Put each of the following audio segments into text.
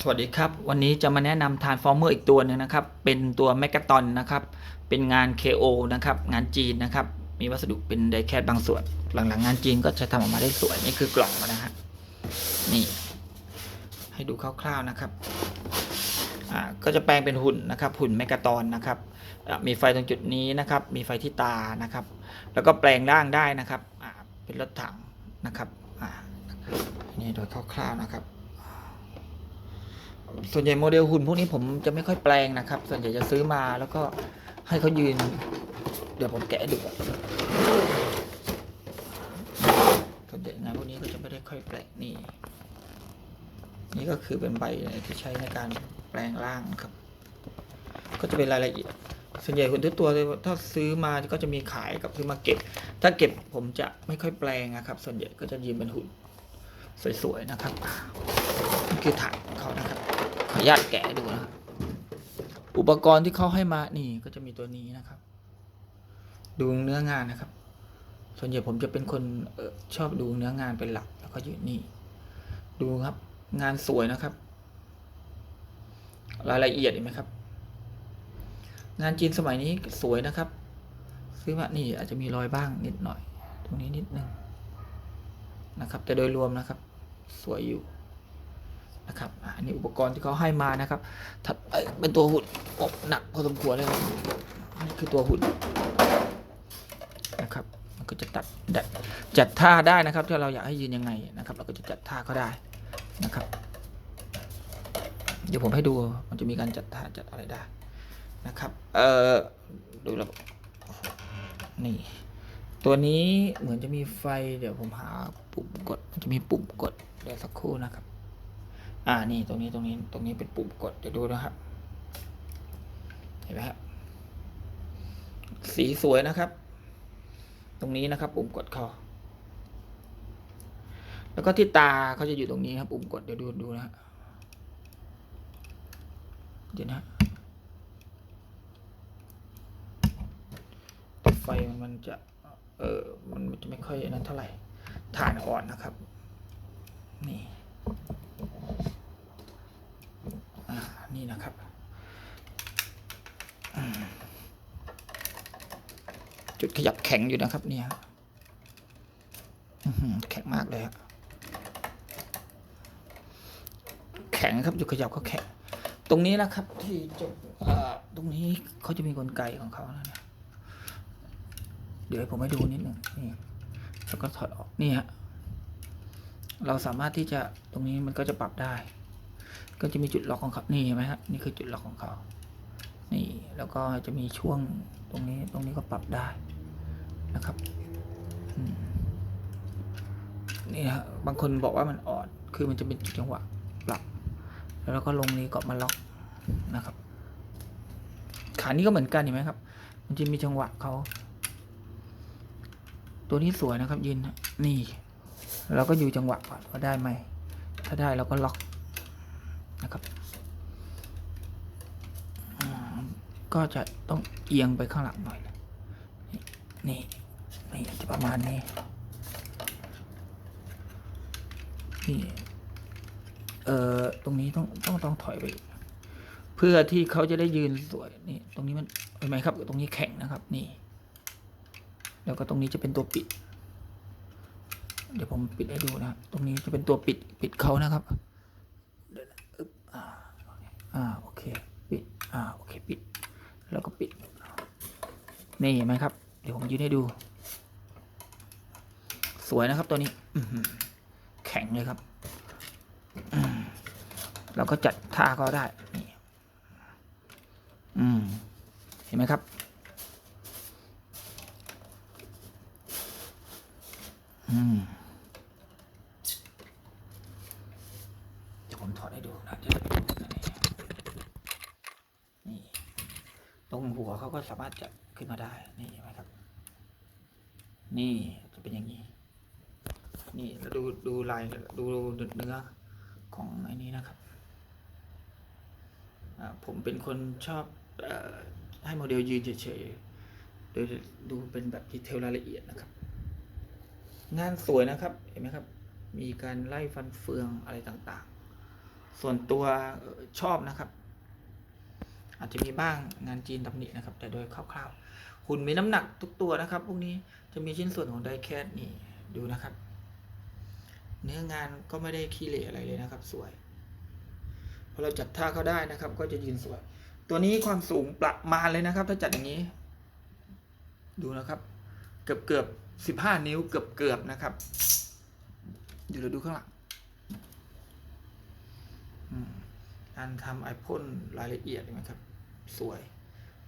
สวัสดีครับ วันนี้จะมาแนะนำทานฟอร์เมอร์อีกตัวหนึงนะครับ เป็นตัวแมกกาตอนนะครับ เป็นงาน KO นะครับ งานจีนนะครับ มีวัสดุเป็นไดแคทบางส่วน หลังๆงานจีนก็จะทำออกมาได้สวย นี่คือกล่องนะฮะ นี่ ให้ดูคร่าวๆนะครับ อ่า ก็จะแปลงเป็นหุ่นนะครับ หุ่นแมกกาตอนนะครับ มีไฟตรงจุดนี้นะครับ มีไฟที่ตานะครับ แล้วก็แปลงร่างได้นะครับ อ่า เป็นรถถังนะครับ อ่า นี่โดยคร่าวๆนะครับ ส่วนใหญ่โมเดลหุ่นพวกนี้ผมจะไม่ค่อยแปลงนะครับ ส่วนใหญ่จะซื้อมาแล้วก็ให้เขายืน เดี๋ยวผมแกะดูก่อนส่วนใหญ่งานพวกนี้ก็จะไม่ได้ค่อยแปลงนี่ นี่ก็คือเป็นใบที่ใช้ในการแปลงร่างครับ ก็จะเป็นรายละเอียดส่วนใหญ่หุ่นทุกตัวถ้าซื้อมาก็จะมีขายกับซื้อมาเก็บ ถ้าเก็บผมจะไม่ค่อยแปลงนะครับ ส่วนใหญ่ก็จะยืนเป็นหุ่นสวยๆนะครับ นี่คือฐานของเขานะครับ ขออนุญาตแกะดูนะอุปกรณ์ที่เขาให้มานี่ก็จะมีตัวนี้นะครับ ดูเนื้องานนะครับ ส่วนใหญ่ผมจะเป็นคนออชอบดูเนื้องานเป็นหลัก แล้วก็ยืนนี่ ดูครับ งานสวยนะครับ รายละเอียดเห็นไหมครับ งานจีนสมัยนี้สวยนะครับ ซื้อมานี่อาจจะมีรอยบ้างนิดหน่อย ตรงนี้นิดนึงนะครับ แต่โดยรวมนะครับ สวยอยู่ นะครับอันนี้อุปกรณ์ที่เขาให้มานะครับถัดไปเป็นตัวหุ่นอ้หนักพอสมควรเลยนี่คือตัวหุ่นนะครับมันก็จะตัดจัดท่าได้นะครับ ถ้าเราอยากให้ยืนยังไงนะครับ เราก็จะจัดท่าก็ได้นะครับ เดี๋ยวผมให้ดูมันจะมีการจัดท่าจัดอะไรได้นะครับเอ่อดูระบบนี่ตัวนี้เหมือนจะมีไฟ เดี๋ยวผมหาปุ่มกดจะมีปุ่มกดเดี๋ยวสักครู่นะครับ อ่านี่ตรงนี้ตรงนี้ตรงนี้เป็นปุ่มกดเดี๋ยวดูนะครับ เห็นไหมครับสีสวยนะครับ ตรงนี้นะครับ ปุ่มกดเขาแล้วก็ที่ตาเขาจะอยู่ตรงนี้ครับ ปุ่มกดเดี๋ยวดูดูนะเดี๋ยวนะไฟมันมันจะ เออมันจะไม่ค่อยนั้นเท่าไหร่ฐานอ่อนนะครับ นี่ อ่า นี่นะครับจุดขยับแข็งอยู่นะครับเนี่ยแข็งมากเลยแข็งครับจุดขยับเขาแข็งตรงนี้นะครับที่จุดตรงนี้เขาจะมีกลไกของเขานะเนี่ยเดี๋ยวผมให้ดูนิดหนึ่งนี่แล้วก็ถอดออกนี่ฮะเราสามารถที่จะตรงนี้มันก็จะปรับได้ ก็จะมีจุดล็อกของเขานี่เห็นไหมครับนี่คือจุดล็อกของเขา นี่แล้วก็จะมีช่วงตรงนี้ตรงนี้ก็ปรับได้นะครับนี่ฮะบางคนบอกว่ามันอ่อนคือมันจะเป็นจุดจังหวะปรับ แล้วก็ลงนี้ก็มาล็อกนะครับ ขานี้ก็เหมือนกันเห็นไหมครับ มันจะมีจังหวะเขาตัวนี้สวยนะครับยืนนะนี่ เราก็อยู่จังหวะก่อนว่าได้ไหม ถ้าได้เราก็ล็อก นะครับก็จะต้องเอียงไปข้างหลังหน่อยนะนี่นี่จะประมาณนี้นี่เอ่อตรงนี้ต้องต้องต้องถอยไป เพื่อที่เขาจะได้ยืนสวยนี่ตรงนี้มันเห็นไหมครับ ตรงนี้แข็งนะครับ นี่ แล้วก็ตรงนี้จะเป็นตัวปิด เดี๋ยวผมปิดให้ดูนะครับตรงนี้จะเป็นตัวปิดปิดเขานะครับ อ่าโอเคปิดอ่าโอเคปิด แล้วก็ปิด นี่เห็นไหมครับ เดี๋ยวผมยืนให้ดู สวยนะครับตัวนี้แข็งเลยครับเราก็จัดท่าก็ได้นี่อืมเห็นไหมครับอืมเดี๋ยวผมถอดให้ดูนะเดี๋ยวนี่ ต รงหัวเขาก็สามารถจะขึ้นมาได้นี่ไหมครับ นี่จะเป็นอย่างนี้ นี่แล้วดูดูลายดูเนื้อของไอ้นี้นะครับผมเป็นคนชอบอให้โมเดลยืนเฉยๆโดยดูเป็นแบบดีเทลรายละเอียดนะครับ งานสวยนะครับเห็นไหมครับ มีการไล่ฟันเฟืองอะไรต่างๆ ส่วนตัวชอบนะครับ อาจจะมีบ้างงานจีนตำหนินะครับ แต่โดยคร่าวๆหุ่นมีน้ำหนักทุกตัวนะครับพวกนี้จะมีชิ้นส่วนของไดแคสนี่ดูนะครับ เนื้องานก็ไม่ได้ขี้เหร่อะไรเลยนะครับ สวยพอเราจัดท่าเขาได้นะครับ ก็จะยืนสวย ตัวนี้ความสูงประมาณเลยนะครับ ถ้าจัดอย่างนี้ ดูนะครับ เกือบเกือบสิบห้านิ้วเกือบเกือบนะครับเดี๋ยวเราดูข้างหลังการทำไอพ่นรายละเอียดนไหมครับ สวย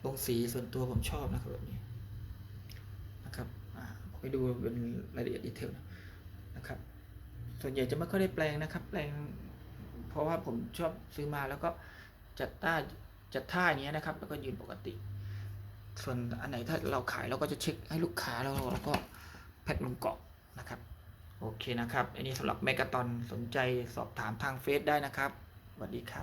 ลงสีส่วนตัวผมชอบนะครับแบบนี้นะครับอ่าไปดูเป็นรายละเอียดดีเทลนะครับ ส่วนใหญ่จะไม่ค่อยได้แปลงนะครับ แปลง เพราะว่าผมชอบซื้อมาแล้วก็จัดท่าจัดท่าอย่างเงี้ยนะครับ แล้วก็ยืนปกติ ส่วนอันไหนถ้าเราขายเราก็จะเช็คให้ลูกค้าแล้วเราก็แพ็คลงกล่องนะครับ โอเคนะครับ อันนี้สำหรับเมกะตอนสนใจสอบถามทางเฟซได้นะครับสวัสดีครับ